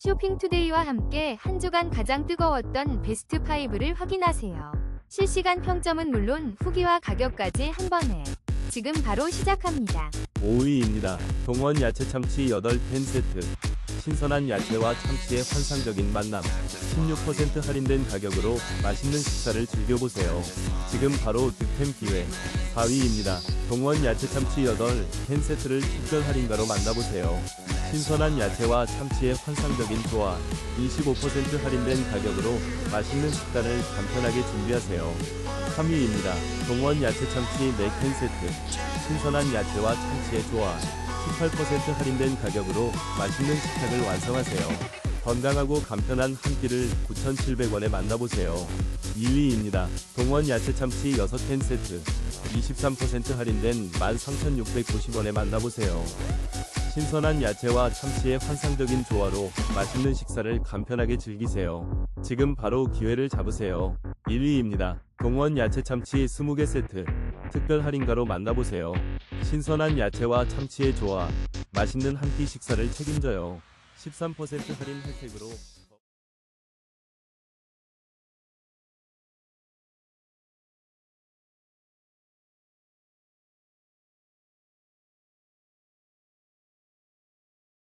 쇼핑투데이와 함께 한 주간 가장 뜨거웠던 베스트 5를 확인하세요. 실시간 평점은 물론 후기와 가격까지 한 번에 지금 바로 시작합니다. 5위입니다. 동원 야채 참치 8캔 세트. 신선한 야채와 참치의 환상적인 만남. 16% 할인된 가격으로 맛있는 식사를 즐겨보세요. 지금 바로 득템 기회. 4위입니다. 동원 야채 참치 8캔 세트를 특별 할인가로 만나보세요. 신선한 야채와 참치의 환상적인 조화. 25% 할인된 가격으로 맛있는 식단을 간편하게 준비하세요. 3위입니다. 동원 야채 참치 4캔 세트. 신선한 야채와 참치의 조화. 18% 할인된 가격으로 맛있는 식탁을 완성하세요. 건강하고 간편한 한 끼를 9,700원에 만나보세요. 2위입니다. 동원 야채 참치 6캔 세트. 23% 할인된 13,690원에 만나보세요. 신선한 야채와 참치의 환상적인 조화로 맛있는 식사를 간편하게 즐기세요. 지금 바로 기회를 잡으세요. 1위입니다. 동원 야채 참치 20개 세트. 특별 할인가로 만나보세요. 신선한 야채와 참치의 조화, 맛있는 한 끼 식사를 책임져요. 13% 할인 혜택으로